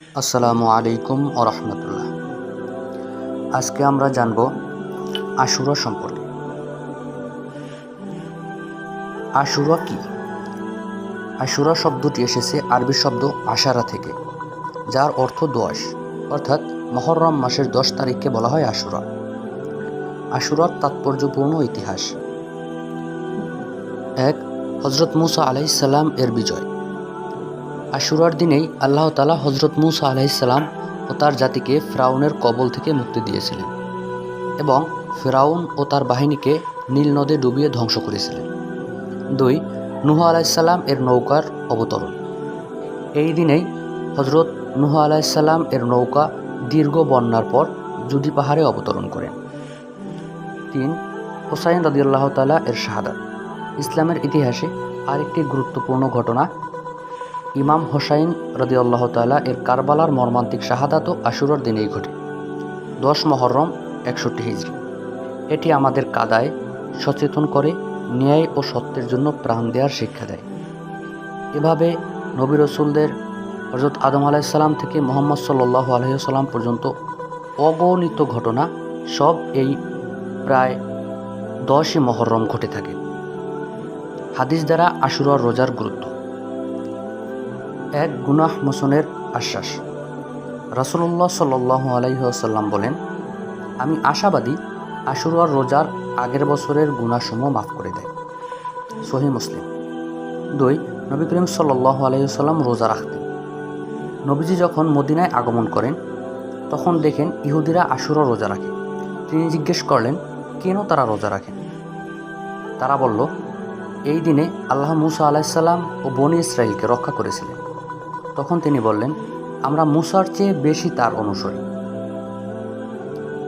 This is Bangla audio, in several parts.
আসসালামু আলাইকুম ও রহমতুল্লাহ। আজকে আমরা জানব আশুরা সম্পর্কে। আশুরা কি? আশুরা শব্দটি এসেছে আরবি শব্দ আশারা থেকে, যার অর্থ দোয়াশ অর্থাৎ মহরম মাসের দশ তারিখকে বলা হয় আশুরা। আশুরার তাৎপর্যপূর্ণ ইতিহাস। এক হজরত মুসা আলাইসাল্লাম এর বিজয়। আশুরার দিনেই আল্লাহ তালা হজরত মুসা আলাইসাল্লাম ও তার জাতিকে ফ্রাউনের কবল থেকে মুক্তি দিয়েছিলেন এবং ফেরাউন ও তার বাহিনীকে নীল নদে ডুবিয়ে ধ্বংস করেছিলেন। দুই, নুহ আলাইসাল্লাম এর নৌকার অবতরণ। এই দিনেই হজরত নুহ আলাইসাল্লাম এর নৌকা দীর্ঘ বন্যার পর জুদি পাহাড়ে অবতরণ করেন। তিন, হোসাইন রদিউল্লাহ তালা এর শাহাদাত। ইসলামের ইতিহাসে আরেকটি গুরুত্বপূর্ণ ঘটনা ইমাম হোসাইন রদিউল্লাহ তালা এর কারবালার মর্মান্তিক শাহাদাতও আশুরার দিনেই ঘটে। দশ মহরম, একষট্টি হিজড়ি এটি আমাদের কাদায় সচেতন করে, ন্যায় ও সত্যের জন্য প্রাণ দেওয়ার শিক্ষা দেয়। এভাবে নবী রসুলদের হজরত আদম আলাইসাল্লাম থেকে মোহাম্মদ সাল্লাহ আলহিসাল্লাম পর্যন্ত অগণিত ঘটনা সব এই প্রায় দশই মহরম ঘটে থাকে। হাদিস দ্বারা আশুরার রোজার গুরুত্ব। এক গুনাহ মোচনের আশ্বাস। রাসুল্লাহ সাল্লাহ আলাইসাল্লাম বলেন, আমি আশাবাদী আশুরার রোজার আগের বছরের গুণাসমূহ মাফ করে দেয়। সহি মুসলিম। দুই, নবী করিম সাল্লাহ আলাইসাল্লাম রোজা রাখতেন। নবীজি যখন মদিনায় আগমন করেন, তখন দেখেন ইহুদিরা আশুরা রোজা রাখে। তিনি জিজ্ঞেস করলেন, কেন তারা রোজা রাখেন তারা বলল, এই দিনে আল্লাহ মুসা আলাইসাল্লাম ও বনি ইসরায়েলকে রক্ষা করেছিলেন। তখন তিনি বললেন, আমরা মুসার চেয়ে বেশি তার অনুসরী।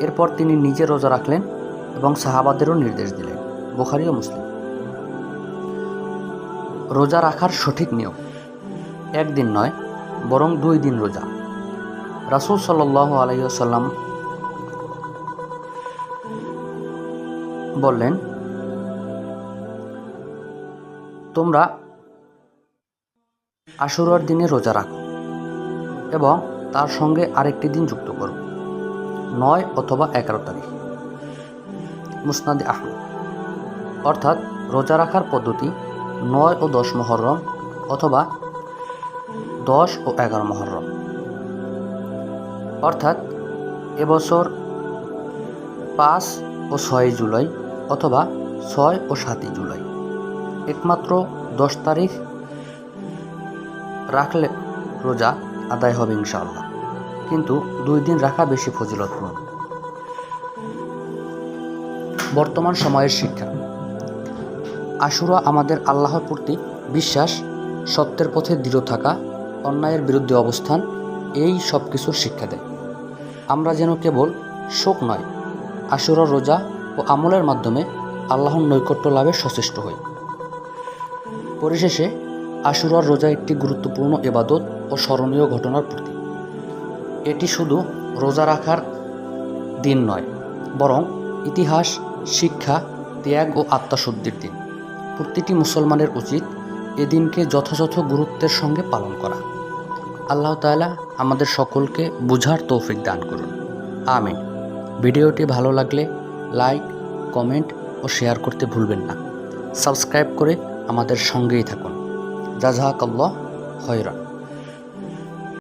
এরপর তিনি নিজে রোজা রাখলেন এবং সাহাবাদেরও নির্দেশ দিলেন, বোখারি ও মুসলিম। রোজা রাখার সঠিক নিয়ম, একদিন নয়, বরং দুই দিন রোজা। রাসুল সাল্লাহ আলাইসাল্লাম বললেন, তোমরা আশুরার দিনে রোজা রাখো এবং তার সঙ্গে আরেকটি দিন যুক্ত করো। নয় অথবা এগারো তারিখ। মুসনাদি আহমদ। অর্থাৎ রোজা রাখার পদ্ধতি নয় ও দশ মহরম অথবা দশ ও এগারো মহরম। অর্থাৎ এবছর পাঁচ ও ছয় জুলাই অথবা ছয় ও সাতই জুলাই। একমাত্র দশ তারিখ রাখলে রোজা আদায় হবে ইনশাআল্লাহ। কিন্তু দুই দিন রাখা বেশি ফজিলতপূর্ণ। বর্তমান সময়ের শিক্ষা। আশুরা আমাদের আল্লাহর প্রতি বিশ্বাস, সত্যের পথে দৃঢ় থাকা, অন্যায়ের বিরুদ্ধে অবস্থান, এই সব কিছুর শিক্ষা দেয়। আমরা যেন কেবল শোক নয়, আশুরা রোজা ও আমলের মাধ্যমে আল্লাহর নৈকট্য লাভে সচেষ্ট হই। পরিশেষে আশুরার রোজা একটি গুরুত্বপূর্ণ এবাদত ও স্মরণীয় ঘটনার প্রতীক। এটি শুধু রোজা রাখার দিন নয়, বরং ইতিহাস, শিক্ষা, ত্যাগ ও আত্মশুদ্ধির দিন। প্রতিটি মুসলমানের উচিত এ দিনকে যথাযথ গুরুত্বের সঙ্গে পালন করা। আল্লাহ তাআলা আমাদের সকলকে বুঝার তৌফিক দান করুন। আমিন। ভিডিওটি ভালো লাগলে লাইক, কমেন্ট ও শেয়ার করতে ভুলবেন না। সাবস্ক্রাইব করে আমাদের সঙ্গেই থাকুন। জাজাকাল্লাহ খয়রা